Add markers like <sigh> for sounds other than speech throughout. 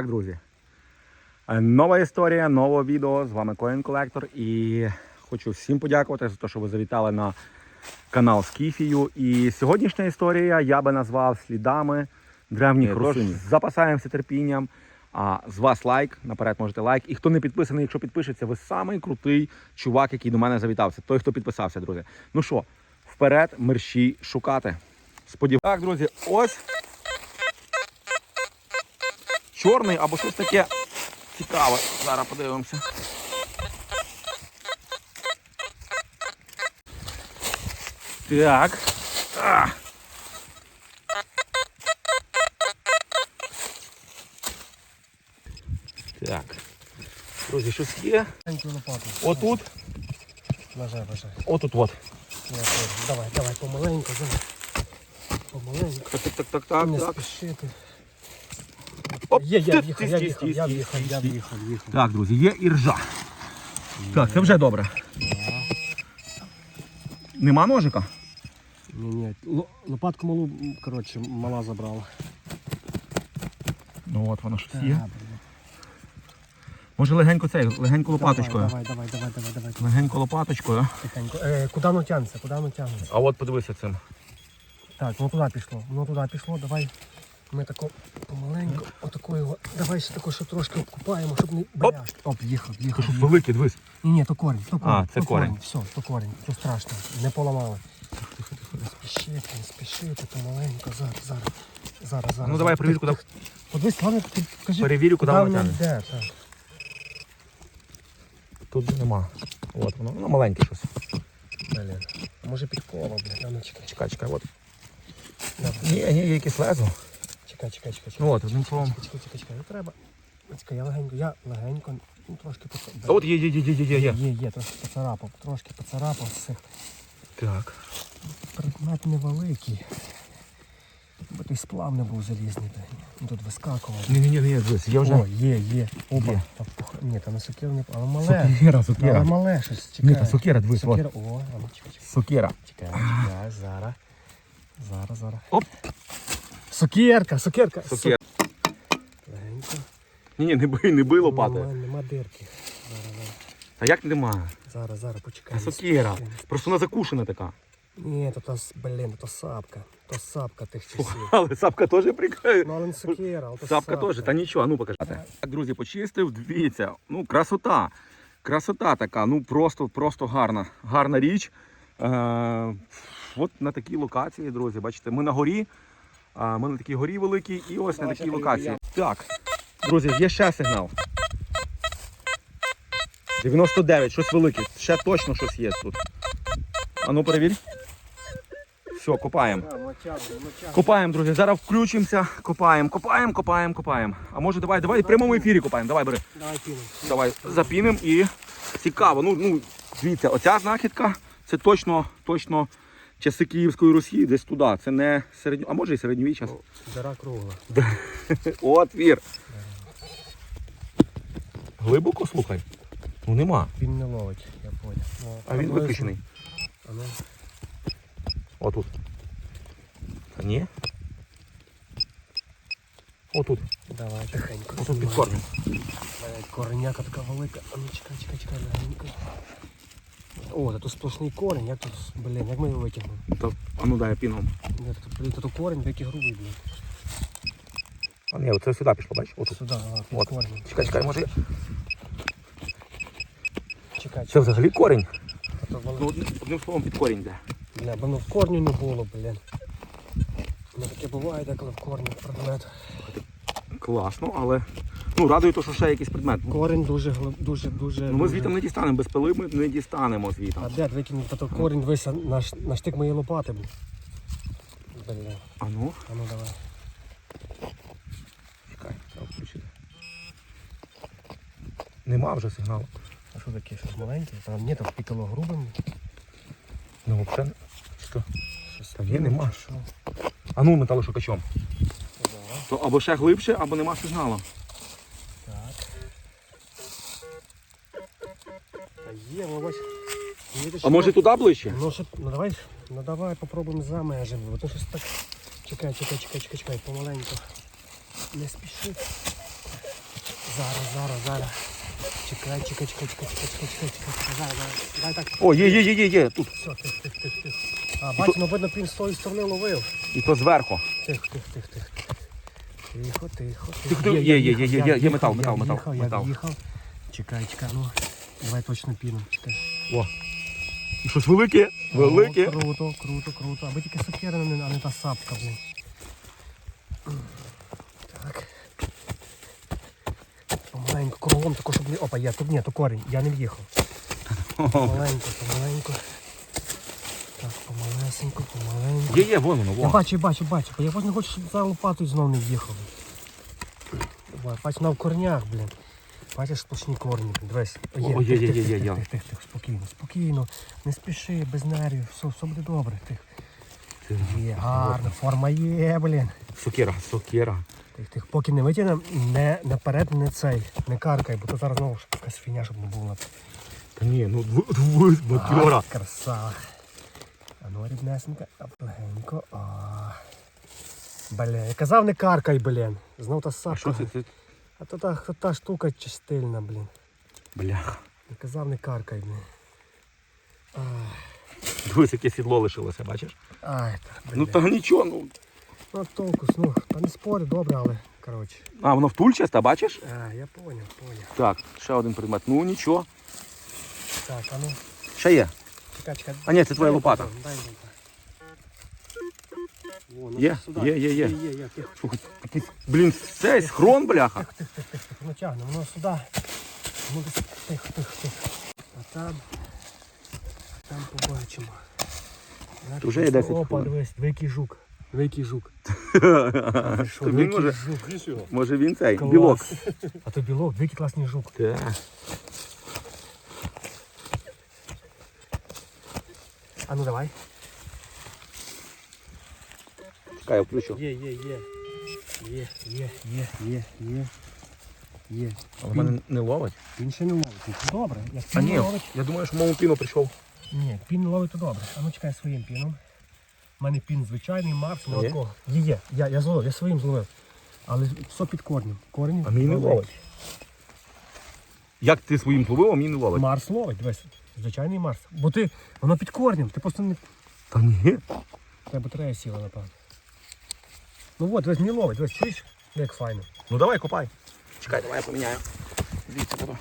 так, друзі. Е, Нова історія, нове відео. З вами Coin Collector. І хочу всім подякувати за те, що ви завітали на канал Скіфію. І сьогоднішня історія я би назвав слідами древніх Ні, русинів. Запасаємося терпінням. А з вас лайк, наперед можете лайк. І хто не підписаний, якщо підпишеться, ви самий крутий чувак, який до мене завітався. Той, хто підписався, друзі. Ну що, вперед, мерщій шукати. Сподіваюся. Так, друзі, ось чорний або щось таке цікаве. Зараз подивимося. Так. А. Так. Друзі, щось є. Маленьку лопату. Отут, Бажай, бажай. отут от. Я теж. Давай, давай, помаленьку, давай. Помаленьку. Так, так, так, так, Не так. спішити. Оп, Є, я в'їхав, я в'їхав, я в'їхав, я в'їхав, в'їхав. Так, друзі, є іржа. Так, це вже добре. Нема ножика? Ні, ні. Лопатку малу, м, коротше, мала забрала. Ну от воно щось Так, є. блін. Може легенько цей, легенько лопаточкою. Давай, давай, давай, давай, давай, давай. Легенько лопаточкою. Тихенько. Е, куди воно тягнеться, куди воно тягнеться? А от подивися цим. Так, воно туди пішло, воно туди пішло, давай. Ми тако помаленьку, отако його, давай ще тако, що трошки обкупаємо, щоб не бляшки. Оп, їхав, їхав. Щоб великий, дивись. Ні, ні, то корінь, то корінь. це то корінь. Все, то корінь, то страшно, не поламали. Не спішити, не спішити, помаленьку, зараз, зараз. Зараз, зараз. Ну давай перевір, куди. Подивись, ладно, ти кажи. Перевірю, куди воно тягне. так. Тут нема. От воно, воно маленьке щось. Блін. Може під коло, блін. А ну чекай, Чекай, чекай, от. Ні, ні, є якесь лезо. Чекай, чекай, чекай. Ну от, одним словом. Чекай, чекай, чекай, чекай, не треба. Чекай, я легенько, я легенько, ну трошки поцарапав. от є, є, є, є, є, є. Є, є, трошки поцарапав, трошки поцарапав все. Так. Предмет невеликий. Бо той сплав не був залізний. він Тут вискакував. Ні, ні, ні, ні, дивись, я вже. О, є, є. Оба. Є. Та пух- Ні, та на сокиру не але мале. Сокира, Але сокира. мале щось, чекай. Ні, та сокира, дивись, от. Сокира, о, а ну чекай, чекай. Сокира. Чекай, чекай, зараз. Зараз, зараз. Оп. Сокирка. Сокира. Легенько. Ні, ні, не бий, не бий лопатою. Нема, нема дирки. Зараз, зараз. А як нема? Зараз, зараз, почекай. Та сокира. Просто вона закушена така. Ні, то, то, блін, то сапка. То сапка тих часів. Але сапка теж прикає. Ну, але не сокира, але то Сапка теж, та нічого, а ну покажи. Так, друзі, почистив, дивіться, ну красота. Красота така, ну просто, просто гарна. Гарна річ. Е, от на такій локації, друзі, бачите, ми на горі. А ми на такій горі великій і ось на такій локації. Так, друзі, є ще сигнал. 99, щось велике. Ще точно щось є тут. А ну перевір. Все, копаємо. Копаємо, друзі. Зараз включимося, копаємо, копаємо, копаємо, копаємо. А може давай, давай в прямому ефірі копаємо. Давай, бери. Давай. Давай запінимо і цікаво. Ну, ну, дивіться, оця знахідка це точно, точно часи Київської Росії, десь туди. Це не середньо, а може і середньовіччя. Дара кругла. <laughs> Отвір. Глибоко слухай. Ну нема. Він не ловить, я понял. Ну, А він виключений. А ну, Отут. Та ні. Отут. давай, тихенько. Отут під корнем. Блядь, Кореняка така велика. А ну чекай, чекай, чекай, легенько. О, та тут сплошний корінь, як тут, блін, як ми його витягнемо? То, а ну дай пінгом. Ні, тут, блін, тут корінь, який грубий, блін. А ні, оце сюди пішло, бачиш? Отут. Сюди, ага, під От. корінь. Чекай, чекай, може. Чекай, Це чекай. взагалі корінь. а то воно- Ну, одним, одним словом під корінь йде. Бля, бо ну в корню не було, блін. Ну таке буває деколи в корні предмет. Класно, але ну радує то, що ще якийсь предмет. Корінь дуже глиб, дуже, дуже. Ну, ми дуже- звідти не дістанемо, без пили ми не дістанемо звідти. А де викинув, то корінь вися на, ш- на штик моєї лопати, блін. Бля, А ну, а ну давай. чекай, треба включити. Нема вже сигналу. А що таке, щось маленьке? Та ні, то пікало грубим. Ну, взагалі, що? Щось Та є, нема. Що? А ну, металошукачом. То або ще глибше, або нема сигналу. А може туди ближче? Ну, щоб, ну давай, ну давай попробуємо за межами. Бо то щось так. Чекай, чекай, чекай, чекай, чекай, помаленьку. Не спіши. Зараз, зараз, зараз. Чекай, чекай, чекай, чекай, чекай, чекай, чекай, чекай. Зараз, зараз. Давай так. О, є, є, є, є, є. Тут. Все, тих, тих, тих, тих. А, бачимо, видно, він з тої сторони ловив. І то зверху. Тих, тих, тих, тих. Тихо, тихо, Тихо. тих, є, є, є, є, є, є метал, метал, метал. метал. Чекай, чекай, ну. Давай точно піном, чекай. О, Щось велике, велике. О, круто, круто, круто. Аби тільки сокира, а не, а не та сапка, блін. Так. Помаленьку, кругом тако, щоб не. Опа, є, тут ні, то корінь, я не в'їхав. Помаленьку, помаленьку. Так, помалесеньку, помаленьку. Є, є, вон воно, Я вон. бачу, бачу, бачу. Я просто не хочу, щоб за лопатою знов не в'їхав. Бач, на в корнях, блін. Бачиш сплошні корні. Дивись. О, є, є, є, є, є. Тих, тих, тих, спокійно, спокійно. Не спіши, без нервів, все, все буде добре. Тих. Є, гарна, форма є, блін. Сокира, сокира. Тих, тих, поки не витягнемо, не наперед, не цей, не каркай, бо то зараз знову ж якась фігня, щоб не було. Та ні, ну дв- дв- краса. А ну, ріднесенька, легенько. Бля, я казав не каркай, блін. Знов та А сапка. А то та, та, штука чистильна, блін. Бляха. Я казав не каркай, блін. Дивись, яке сідло лишилося, бачиш? ай та, Ну бля. та нічого, ну. Ну, толку, ну, та не спорю, добре, але, коротше. А, воно втульчасте, бачиш? А, я поняв, поняв. Так, ще один предмет. Ну нічого. Так, а ну, Ще є. чекай, чекай. А ні, це твоя Дай лопата. лопату, дай лопату. Во, ну, Є, сюди. є, є, є. Є, є, тихо. Якийсь, блін, цей схрон, бляха. Тих, тих, тих, тих, тих, ну тягне, воно сюди. Ну десь тих, тих, тих. А там, а там побачимо. Знаєш, Вже є 10 Опа, хвилин. дивись, великий жук. Великий жук. Ти <laughs> що, великий може, жук. може він цей, Клас. білок. А то білок, великий класний жук. Так. А ну давай. Чекай, я включу. Є, є, є. Є, є, є, є, є. Є. Але мене не ловить. Він ще не ловить. Ну, Добре, як А пін ні, ловить. я думаю, що мому піно прийшов. Ні, пін не ловить, то добре. А ну чекай своїм піном. У мене пін звичайний, Марс, не Є? Є, є. Я, я зловив, я своїм зловив. Але все під корнем. Корінь А мій не ловить. Як ти своїм зловив, а мій не ловить? Марс ловить, дивись. Звичайний Марс. Бо ти, воно під корнем, ти просто не. Та ні. Тебе батарея сіла, напевно. Ну от, дивись, не ловить, дивись, чуєш? Як файно. Ну давай, копай. Чекай, давай я поміняю. Дивіться, тебе.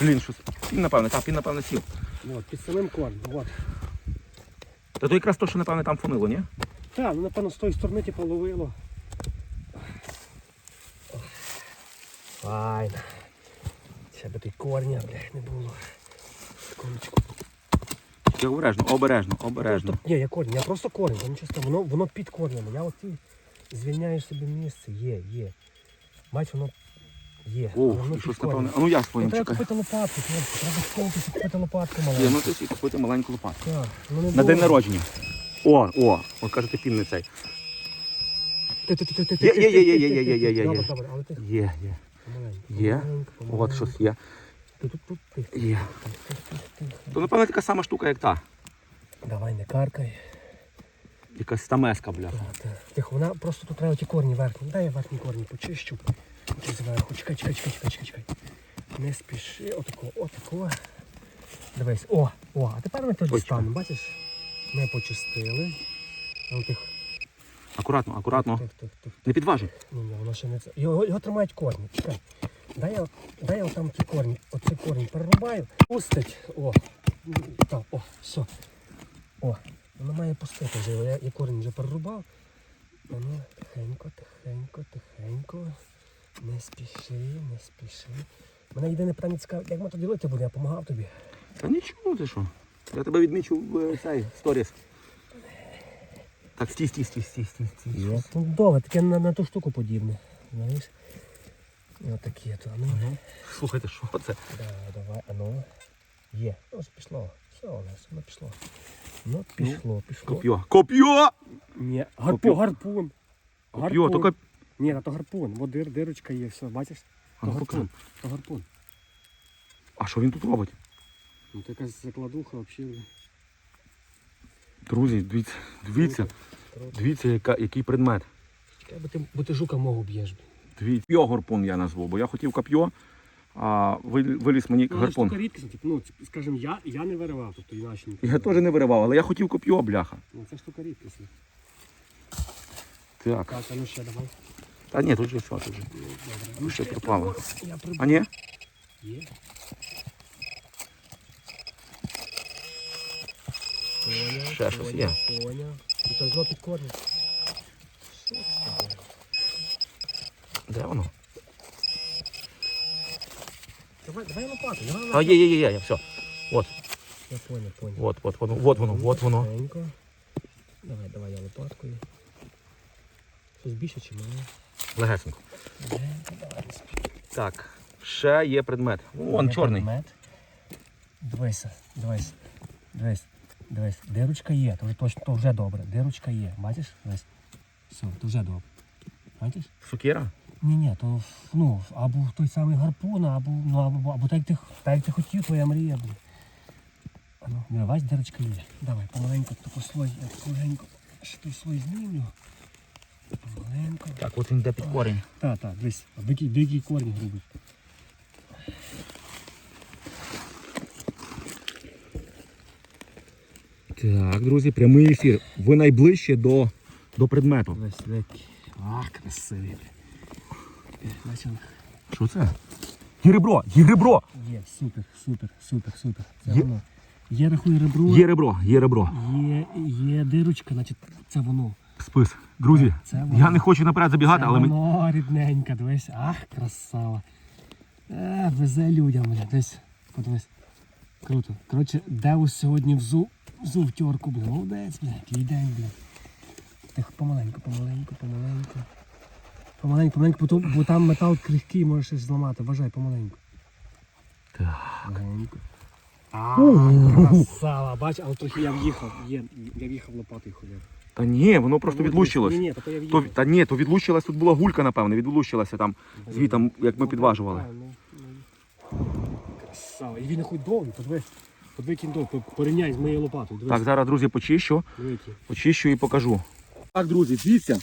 Блін, щось. Пін, напевне, там пін, напевне, сів. От, під самим корнем. От. Та то якраз то, що, напевне, там фонило, ні? Так, ну напевно з тої сторони типу ловило. Файно. Ще би той корня, блядь, не було. Секундочку. Тільки обережно, обережно, обережно. Тобто, ні, я корінь, я просто корінь, воно чисто, воно, воно під корнями. Я от ті звільняю собі місце, є, є. Бач, воно є. Ох, воно і щось, корнем. напевне. А ну я Ну, своїм треба чекай. купити лопатку, хлопці, треба сковтися, купити лопатку Є, маленьку. ну ти купити маленьку лопатку. Так, ну не На було. день народження. О, о, от цей. Ти, ти, ти, ти, ти, Є, ти, є, є, є, є, є, є, є, Добре, є. добре, але ти Є, є. помаленьку. Є. помаленьку, От помаленьку. щось є. Ти тут, тут, тих, Є. То, напевно, така сама штука, як та. Давай не каркай. Якась стамеска, бляха. Тихо, вона просто тут треба ті корні верхні. Дай я верхні корні почищу. Зверху. Чекай, чекай, чекай, чекай, чекай, чекай. Не спіши. Отако, отако. Дивись. О, о, а тепер ми тут Ой, станемо. Бачиш? Ми почистили. А тих, Акуратно, акуратно. тих, тих, тих. Не підважуй. Ні, ні, воно ще не це. Його, його тримають корні. Чекай. Дай я, дай я там ті корні, оці корні перерубаю. Пустить. О, так, о, все. О, воно має пустити вже. Я, я корінь вже перерубав. Воно тихенько, тихенько, тихенько. Не спіши, не спіши. Мене єдине питання цікаве, як ми то ділити буде, я допомагав тобі. Та нічого, ти що. Я тебе відмічу в е, цей сторіс. Так, стій, стій, стій, стій, стій, стій. Ну, довго, таке на, на ту штуку подібне. Знаєш? Отакі то. Ну, Слухайте, що це? Да, давай, а ну. Є. Ось пішло. Все, Олесь, воно пішло. Ну, пішло, пішло. Коп'йо. Коп'йо! Ні, Коп'ю. гарпун, гарпун. Коп'йо, то коп... Ні, то гарпун. От дир, дирочка є, все, бачиш? А ну, покажи. То гарпун. А що він тут робить? Ну, то якась закладуха взагалі. Друзі, дивіться, дивіться, дивіться, яка, який предмет. Чекай, бо ти, бо ти жука мого б'єш. Твій коп'йо гарпун я назву, бо я хотів коп'йо, а виліз мені Ну, гарпун. штука рідкісна, типу, ну, скажімо, я, я не виривав, тобто і наші не Я теж не виривав, але я хотів коп'йо, бляха. Ну, це штука рідкісна. Так. Так, а ну ще давай. Та ні, тут же все, тут же. Добре. Ну, ще пропало. Я. А ні? Є. Поняв, Ще щось є. Поняв. І то знов під корні. Що це таке? Де воно? Давай, давай лопату, давай А, лопату. є, є, є, є, все. От, Я поняв, поняв. от, от, воно, от воно, от воно. Тихенько. Давай, давай я лопаткою. Щось більше чи мало? Легесенько. Так, ще є предмет. Вон чорний. предмет. Дивися, дивись, дивись, дивись. Дирочка є, то вже точно то вже добре. Дирочка є. Бачиш? Дивись. Все, то вже добре. Бачиш? Сукера? Ні, ні, то ну, або той самий гарпун, або, ну, або, або так, як ти, так, як ти хотів, твоя мрія буде. А ну, не, бачиш, дирочка є. Давай, помаленьку, таку слой, легенько, ще той слой знімлю. Помаленьку. Так, от він йде під корінь. Так, так, дивись, дикі, дикі корні грубі. Так, друзі, прямий ефір. Ви найближче до, до предмету. Дивись, дикі. Ах, красиві. Бачив? Що це? Є ребро, є супер, супер, супер, супер. Це Є- воно. Є рахуй ребро, Є ребро, є ребро. є, дирочка, значить це воно. Спис. Друзі, Це воно. я не хочу наперед забігати, Це але ми. воно рідненька, дивись. Ах, красава. Е, везе людям, бля, десь. Подивись. Круто. Коротше, Деус сьогодні взув, взув тьорку, бля. Молодець, бля, твій день, бля. Тихо, помаленьку, помаленьку, помаленьку. Помаленьку, помаленьку, бо, то- бо там метал крихкий, можеш щось зламати. Вважай, помаленьку. Так. Легенько. А, красава, бач, але трохи я в'їхав. Є, я в'їхав лопатою ходив. Та ні, воно просто відлущилось. Ні, ні, то я То, в'їхав. та ні, то відлущилась, тут була гулька, напевне, відлущилася там звітом, як ми Ну, підважували. так, ну, ну. Красава. І він хоч довгий, подивись. Подивись, який він довгий. По- Порівняй з моєю лопатою. Дивись. Так, зараз, друзі, почищу. Великий. Очищу і покажу. Так, друзі, дивіться.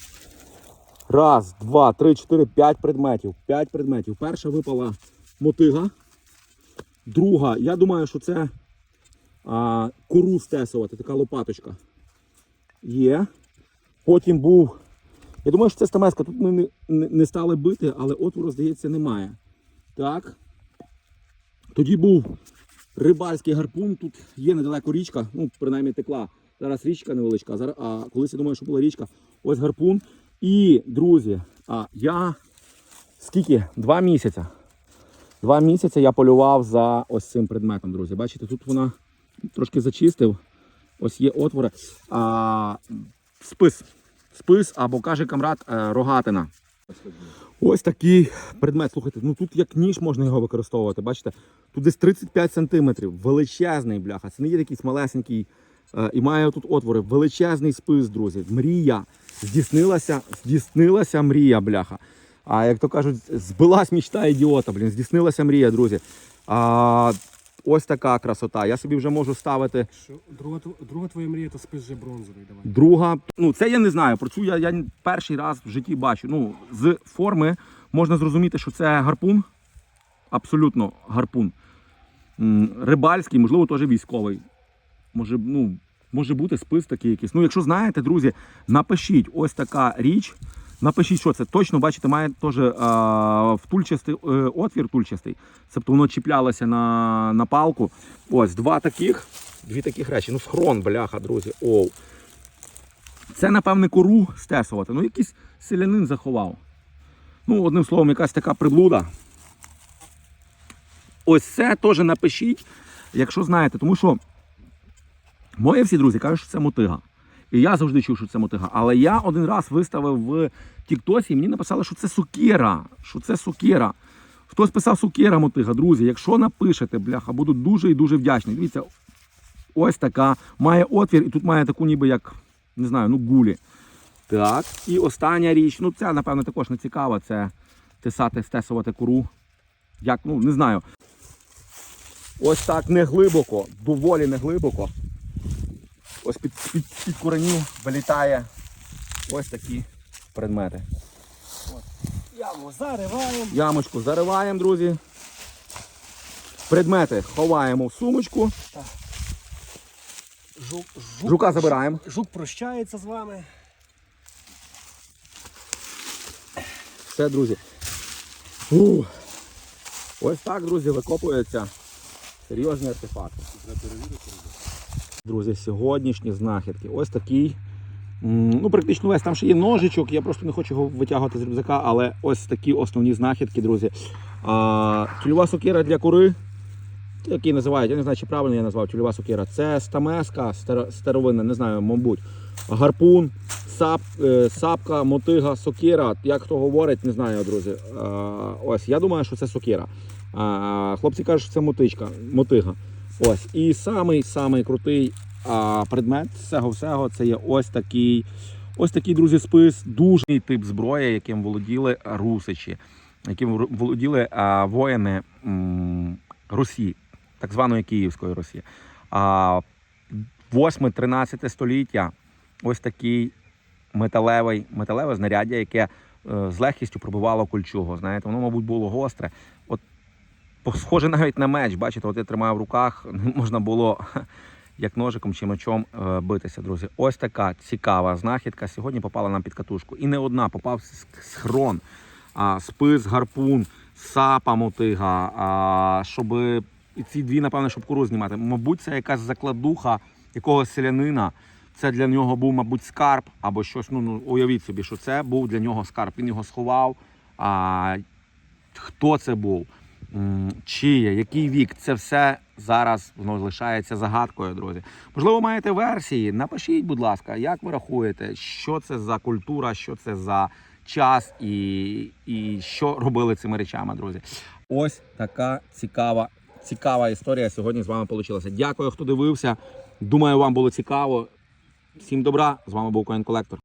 Раз, два, три, чотири, п'ять предметів. П'ять предметів. Перша випала мотига. Друга, я думаю, що це а, кору стесувати, така лопаточка. Є. Потім був. Я думаю, що це стамеска. Тут ми не, не, не стали бити, але отвору, здається, немає. Так. Тоді був рибальський гарпун. Тут є недалеко річка, ну, принаймні текла. Зараз річка невеличка, а, а колись я думаю, що була річка. Ось гарпун. І, друзі, а, я скільки? Два місяці. Два місяці я полював за ось цим предметом, друзі. Бачите, тут вона трошки зачистив. Ось є отвори. А, спис. Спис або каже камрад е, рогатина. Ось такий предмет. Слухайте, ну тут як ніж можна його використовувати. Бачите, тут десь 35 сантиметрів. Величезний бляха. Це не є такий малесенький. Е, і має тут отвори. Величезний спис, друзі. Мрія. Здійснилася, здійснилася мрія, бляха. А як то кажуть, збилась мічта ідіота, блін, здійснилася мрія, друзі. А, ось така красота. Я собі вже можу ставити Що, друга, друга твоя мрія, то спис вже бронзовий. Давай. Друга, ну це я не знаю. Про цю я, я перший раз в житті бачу. Ну, з форми можна зрозуміти, що це гарпун. Абсолютно гарпун. Рибальський, можливо, теж військовий. Може, ну, може бути спис такий якийсь. Ну, якщо знаєте, друзі, напишіть ось така річ. Напишіть, що це. Точно, бачите, має теж а, втульчастий е, отвір тульчастий. Тобто воно чіплялося на, на палку. Ось два таких, дві таких речі. Ну, схрон, бляха, друзі. Оу. Це, напевне, кору стесувати. Ну, якийсь селянин заховав. Ну, одним словом, якась така приблуда. Ось це теж напишіть, якщо знаєте, тому що мої всі друзі кажуть, що це мотига. І я завжди чув, що це мотига. Але я один раз виставив в Тіктосі, і мені написали, що це сукера. Що це сукера. Хтось писав сукера мотига, друзі. Якщо напишете, бляха, буду дуже і дуже вдячний. Дивіться, ось така. Має отвір, і тут має таку, ніби як, не знаю, ну гулі. Так. І остання річ. Ну, ця, напевно, також не цікава. Це тесати, стесувати кору. Як, ну, не знаю. Ось так не глибоко, доволі не глибоко. Ось під, під, під коренів вилітає ось такі предмети. Яму зариваємо. Ямочку зариваємо, друзі. Предмети ховаємо в сумочку. Жук, жук, Жука забираємо. Жук прощається з вами. Все, друзі. Ух. Ось так, друзі, викопуються серйозні артефакти. Друзі, сьогоднішні знахідки. Ось такий. Ну, практично весь там ще є ножичок, я просто не хочу його витягувати з рюкзака, але ось такі основні знахідки, друзі. А, тюльова сокира для кури, який називають, я не знаю, чи правильно я назвав тюльова сокира. Це стамеска старовинна, не знаю, мабуть. Гарпун, сап, е, сапка, мотига, сокира. Як хто говорить, не знаю, друзі. А, ось, я думаю, що це сокира. А, хлопці кажуть, що це мотичка, мотига. Ось. І самий самий крутий а, предмет цього всього це є ось такий. Ось такий, друзі, спис, дуже тип зброї, яким володіли русичі, яким володіли а, воїни м, Русі, так званої Київської Русі. А, 8-13 століття ось такий металевий, металеве знаряддя, яке е, з легкістю пробивало кольчугу. Знаєте, воно, мабуть, було гостре. Схоже навіть на меч. Бачите, от я тримаю в руках, <laughs> можна було як ножиком чи мечом е, битися, друзі. Ось така цікава знахідка. Сьогодні попала нам під катушку. І не одна попав схрон, спис, гарпун, сапа мотига, щоб і ці дві, напевно, щоб куру знімати. Мабуть, це якась закладуха якогось селянина. Це для нього був, мабуть, скарб або щось. Ну, ну уявіть собі, що це був для нього скарб. Він його сховав. А, хто це був? М, Чиє, який вік? Це все зараз воно лишається загадкою, друзі. Можливо, маєте версії? Напишіть, будь ласка, як ви рахуєте, що це за культура, що це за час і, і що робили цими речами, друзі. Ось така цікава, цікава історія сьогодні з вами вийшла. Дякую, хто дивився. Думаю, вам було цікаво. Всім добра. З вами був Коін Колектор.